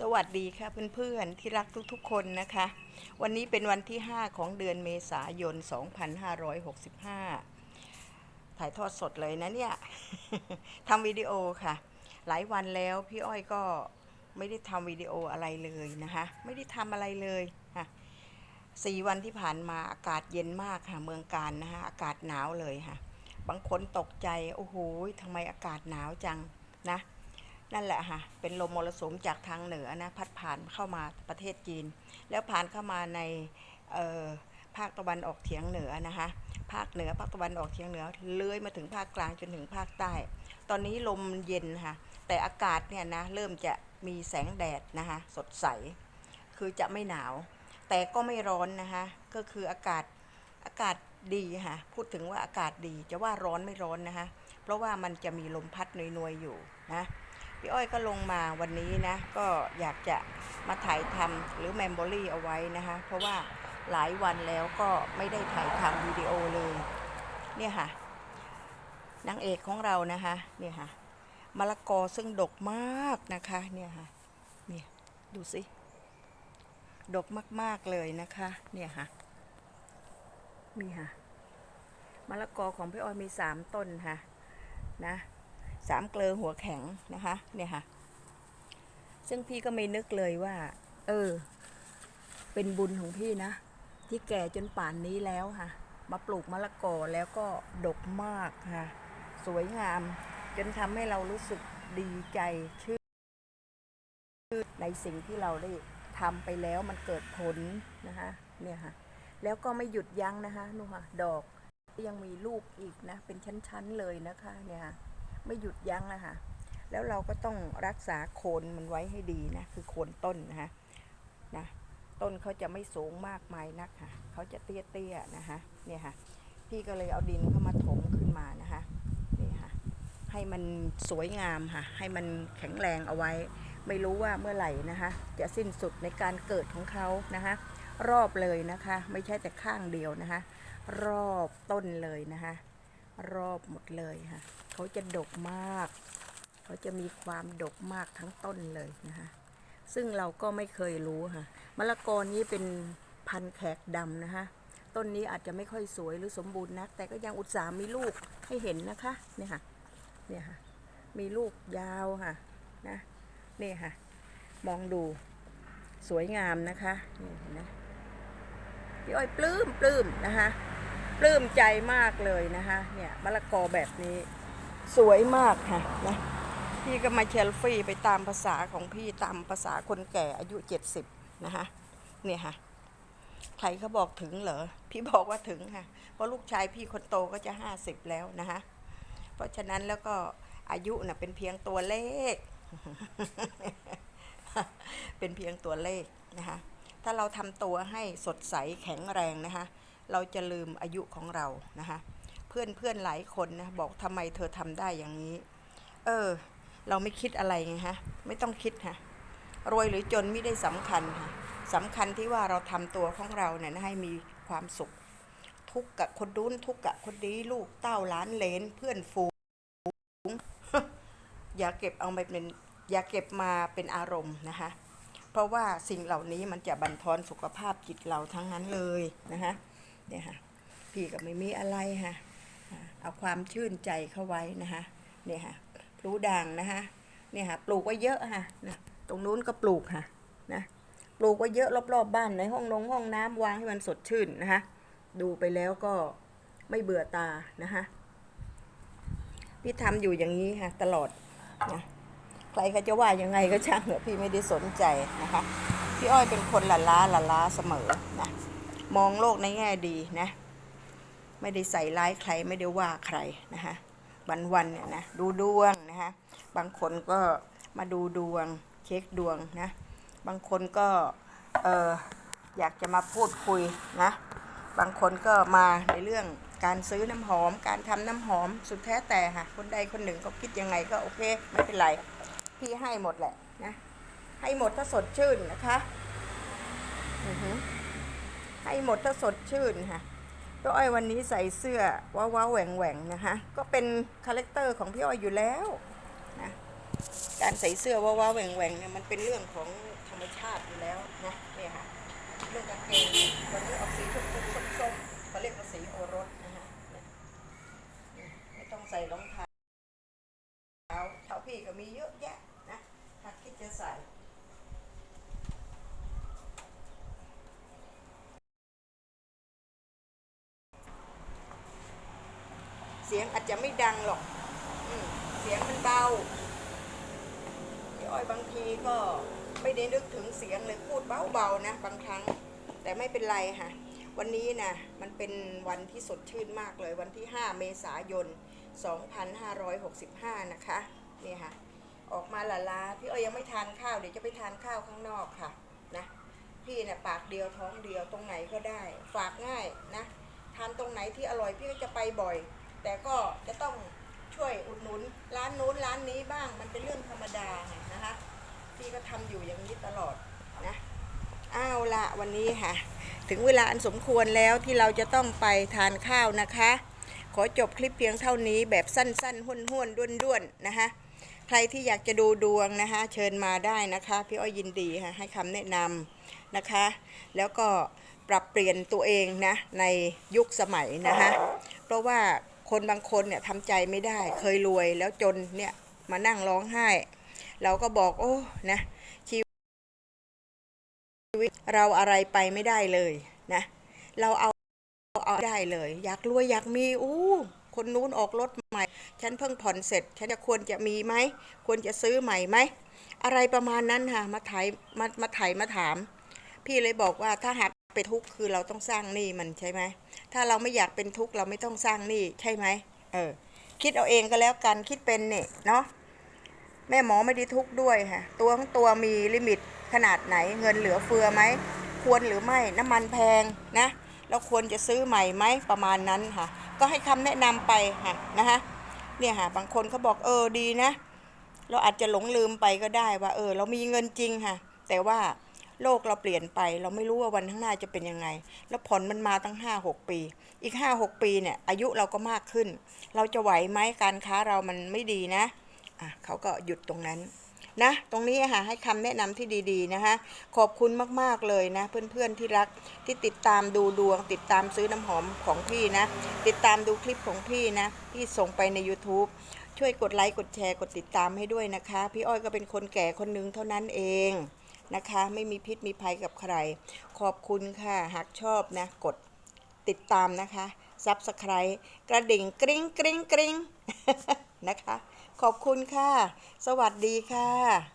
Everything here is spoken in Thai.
สวัสดีค่ะเพื่อนๆที่รักทุกๆคนนะคะ วันนี้เป็นวันที่ 5 ของเดือนเมษายน 2565 ถ่ายทอดสดเลยนะเนี่ยทำวิดีโอค่ะ หลายวันแล้วพี่อ้อยก็ไม่ได้ทำวิดีโออะไรเลยนะคะ ไม่ได้ทำอะไรเลยค่ะสี่วันที่ผ่านมาอากาศเย็นมากค่ะ เมืองการนะคะอากาศหนาวเลยค่ะ บางคนตกใจ โอ้โหทำไมอากาศหนาวจังนะ นั่นแหละค่ะ เป็นลมมรสุมจากทางเหนือนะ พัดผ่านเข้ามาประเทศจีน แล้วผ่านเข้ามาในภาคตะวันออกเฉียงเหนือนะคะ ภาคเหนือภาคตะวันออกเฉียงเหนือเลื้อยมาถึงภาคกลางจนถึงภาคใต้ ตอนนี้ลมเย็นค่ะ แต่อากาศเนี่ยนะเริ่มจะมีแสงแดดนะคะสดใส คือจะไม่หนาว แต่ก็ไม่ร้อนนะคะ ก็คืออากาศอากาศดีค่ะ พูดถึงว่าอากาศดีจะว่าร้อนไม่ร้อนนะคะ เพราะว่ามันจะมีลมพัดนวยๆอยู่นะ พี่อ้อยก็ลงมาวันนี้นะ ก็อยากจะมาถ่ายทำหรือแมมโมรี่เอาไว้นะคะ เพราะว่าหลายวันแล้วก็ไม่ได้ถ่ายทำวิดีโอเลย เนี่ยค่ะนางเอกของเรานะคะ เนี่ยค่ะมะละกอซึ่งดกมากนะคะ เนี่ยค่ะ เนี่ยดูสิ ดกมากๆเลยนะคะ เนี่ยค่ะ นี่ค่ะมะละกอของพี่อ้อยมีสามต้นค่ะ นะ สามเกลอหัวแข็งนะคะเนี่ยค่ะ ซึ่งพี่ก็ไม่นึกเลยว่า เออ เป็นบุญของพี่นะ ที่แก่จนป่านนี้แล้วค่ะ มาปลูกมะละกอแล้วก็ดกมากค่ะ สวยงาม จนทำให้เรารู้สึกดีใจชื่นในสิ่งที่เราได้ทำไปแล้วมันเกิดผลนะคะเนี่ยค่ะ แล้วก็ไม่หยุดยั้งนะคะนู่นค่ะ ดอกยังมีลูกอีกนะ เป็นชั้น ๆ เลยนะคะเนี่ยค่ะ ไม่หยุดยั้งนะคะแล้วเราก็ต้องรักษาโคนมันไว้ให้ดีนะคือโคนต้นนะคะนะต้นเขาจะไม่สูงมากมายนักค่ะเขาจะเตี้ยๆนะคะเนี่ยค่ะ พี่ก็เลยเอาดินเข้ามาถมขึ้นมานะคะนี่ค่ะให้มันสวยงามค่ะ ให้มันแข็งแรงเอาไว้ ไม่รู้ว่าเมื่อไหร่นะคะจะสิ้นสุดในการเกิดของเขานะคะรอบเลยนะคะ ไม่ใช่แต่ข้างเดียวนะคะ รอบต้นเลยนะคะ รอบหมดเลยค่ะ เขาจะดกมาก เขาจะมีความดกมากทั้งต้นเลยนะคะซึ่งเราก็ไม่เคยรู้ค่ะมะละกอนี้เป็นพันธุ์แขกดำนะคะต้นนี้อาจจะไม่ค่อยสวยหรือสมบูรณ์นัก แต่ก็ยังอุตส่าห์มีลูกให้เห็นนะคะเนี่ยค่ะเนี่ยค่ะ มีลูกยาวค่ะนะนี่ค่ะ มองดูสวยงามนะคะนี่เห็นไหมพี่อ้อยปลื้มปลื้มนะคะปลื้มใจมากเลยนะคะเนี่ยมะละกอแบบนี้ สวยมากค่ะนะพี่ก็มาเชลฟี่ไปตามภาษาของพี่ตามภาษาคนแก่อายุเจ็ดสิบนะคะเนี่ยค่ะใครเขาบอกถึงเหรอพี่บอกว่าถึงค่ะ เพราะลูกชายพี่คนโตก็จะห้าสิบแล้วนะคะเพราะฉะนั้นแล้วก็อายุน่ะเป็นเพียงตัวเลข เป็นเพียงตัวเลขนะคะถ้าเราทำตัวให้สดใสแข็งแรงนะคะเราจะลืมอายุของเรานะคะ พื่อนเพื่อนหลายคนนะบอกทำไมเธอทำได้อย่างนี้ เออ เราไม่คิดอะไรไงฮะ ไม่ต้องคิดค่ะรวยหรือจนไม่ได้สำคัญค่ะสำคัญที่ว่าเราทำตัวของเราเนี่ยให้มีความสุข ทุกกับคนนู้นทุกกับคนนี้ลูกเต้าล้านเลนเพื่อนฝูงอย่าเก็บเอาไปเป็นอย่าเก็บมาเป็นอารมณ์นะคะเพราะว่าสิ่งเหล่านี้มันจะบั่นทอนสุขภาพจิตเราทั้งนั้นเลยนะคะเนี่ยค่ะพี่ก็ไม่มีอะไรค่ะ เอาความชื่นใจเข้าไว้นะคะเนี่ยค่ะพลูด่างนะคะเนี่ยค่ะปลูกไว้เยอะค่ะนะตรงนู้นก็ปลูกค่ะนะปลูกไว้เยอะรอบๆบบ้านในห้องนงห้องน้ำวางให้มันสดชื่นนะคะดูไปแล้วก็ไม่เบื่อตานะคะพี่ทำอยู่อย่างนี้ค่ะตลอดนะใครเขาจะว่ายังไงก็ช่างเถอะพี่ไม่ได้สนใจนะคะพี่อ้อยเป็นคนละล้าละล้าเสมอนะมองโลกในแง่ดีนะ ไม่ได้ใส่ร้ายใครไม่ได้ว่าใครนะคะวันวันๆเนี่ยนะดูดวงนะคะบางคนก็มาดูดวงเช็คดวงนะบางคนก็เอออยากจะมาพูดคุยนะบางคนก็มาในเรื่องการซื้อน้ำหอม การทำน้ำหอมสุดแท้แต่ค่ะคนใดคนหนึ่งเขาคิดยังไงก็โอเคไม่เป็นไรพี่ให้หมดแหละนะให้หมดถ้าสดชื่นนะคะให้หมดถ้าสดชื่นค่ะ พี่อ้อยวันนี้ใส่เสื้อว้าวๆแหว่งนะคะ ก็เป็นคาแรคเตอร์ของพี่อ้อยอยู่แล้วนะการใส่เสื้อว้าๆแหว่งเนี่ยมันเป็นเรื่องของธรรมชาติอยู่แล้วนะเนี่ยค่ะเรื่องกางเกงวันนี้ออกสีชมพูส้มๆเขาเรียกว่าสีโอรสนะฮะเนี่ยไม่ต้องใส่รองเท้าเท้าเท้าพี่ก็มีเยอะแยะนะถ้าคิดจะใส่ สียงอาจจะไม่ดังหรอกอเสียงมันเบาพี่อ้อยบางทีก็ไม่ได้นึกถึงเสียงเลยพูดเบาๆนะ บางครั้ง แต่ไม่เป็นไรค่ะ วันนี้นะมันเป็นวันที่สดชื่นมากเลย วันที่ 5 เมษายน 2565 นะคะ นี่ค่ะ ออกมาละลาพี่อ้อยยังไม่ทานข้าวเดี๋ยวจะไปทานข้าวข้างนอกค่ะนะพี่เนี่ยปากเดียวท้องเดียวตรงไหนก็ได้ ฝากง่ายนะทานตรงไหนที่อร่อยพี่ก็จะไปบ่อย แต่ก็จะต้องช่วยอุดหนุนร้านนู้นร้านนี้บ้างมันเป็นเรื่องธรรมดาไงนะคะพี่ก็ทำอยู่อย่างนี้ตลอดนะอ้าวละวันนี้ค่ะ ถึงเวลาอันสมควรแล้วที่เราจะต้องไปทานข้าวนะคะ ขอจบคลิปเพียงเท่านี้แบบสั้นๆห้วนๆด้วนๆนะคะใครที่อยากจะดูดวงนะคะ เชิญมาได้นะคะ พี่อ้อยยินดีค่ะให้คำแนะนำนะคะ แล้วก็ปรับเปลี่ยนตัวเองนะในยุคสมัยนะคะ เพราะว่า คนบางคนเนี่ยทำใจไม่ได้ เคยรวยแล้วจนเนี่ยมานั่งร้องไห้ เราก็บอกโอ้นะชีวิตเราอะไรไปไม่ได้เลยนะ เราเอาเอาได้เลย อยากรวยอยากมีอู้คนนู้นออกรถใหม่ ฉันเพิ่งผ่อนเสร็จ ฉันจะควรจะมีไหม ควรจะซื้อใหม่ไหม อะไรประมาณนั้นค่ะ มาถ่ายมามาถ่ายมาถาม พี่เลยบอกว่าถ้าหาก เป็นทุกข์คือเราต้องสร้างหนี้มันใช่ไหมถ้าเราไม่อยากเป็นทุกข์เราไม่ต้องสร้างหนี้ใช่ไหมเออคิดเอาเองก็แล้วกันคิดเป็นเนี่ยเนาะแม่หมอไม่ได้ทุกข์ด้วยค่ะตัวของตัวมีลิมิตขนาดไหนเงินเหลือเฟือไหมควรหรือไม่น้ำมันแพงนะเราควรจะซื้อใหม่ไหมประมาณนั้นค่ะ ก็ให้คำแนะนำไปค่ะนะคะเนี่ยค่ะบางคนเขาบอกเออดีนะ เราอาจจะหลงลืมไปก็ได้ว่า เออ เรามีเงินจริงค่ะ แต่ว่า โลกเราเปลี่ยนไป เราไม่รู้ว่าวันข้างหน้าจะเป็นยังไง แล้วผ่อนมันมาตั้งห้าหกปี อีกห้าหกปีเนี่ยอายุเราก็มากขึ้น เราจะไหวไหมการค้าเรามันไม่ดีนะอะเขาก็หยุดตรงนั้นนะตรงนี้ค่ะให้คำแนะนำที่ดีๆนะคะขอบคุณมากๆเลยนะเพื่อนๆที่รักที่ติดตามดูดวง ติดตามซื้อน้ำหอมของพี่นะ ติดตามดูคลิปของพี่นะพี่ส่งไปใน YouTube ช่วยกดไลค์กดแชร์กดติดตามให้ด้วยนะคะ พี่อ้อยก็เป็นคนแก่คนหนึ่งเท่านั้นเอง นะคะ ไม่มีพิษมีภัยกับใคร ขอบคุณค่ะ หากชอบนะกดติดตามนะคะซับสไครต์กระดิ่งกริ๊งกริ๊งกริ๊งนะคะ ขอบคุณค่ะ สวัสดีค่ะ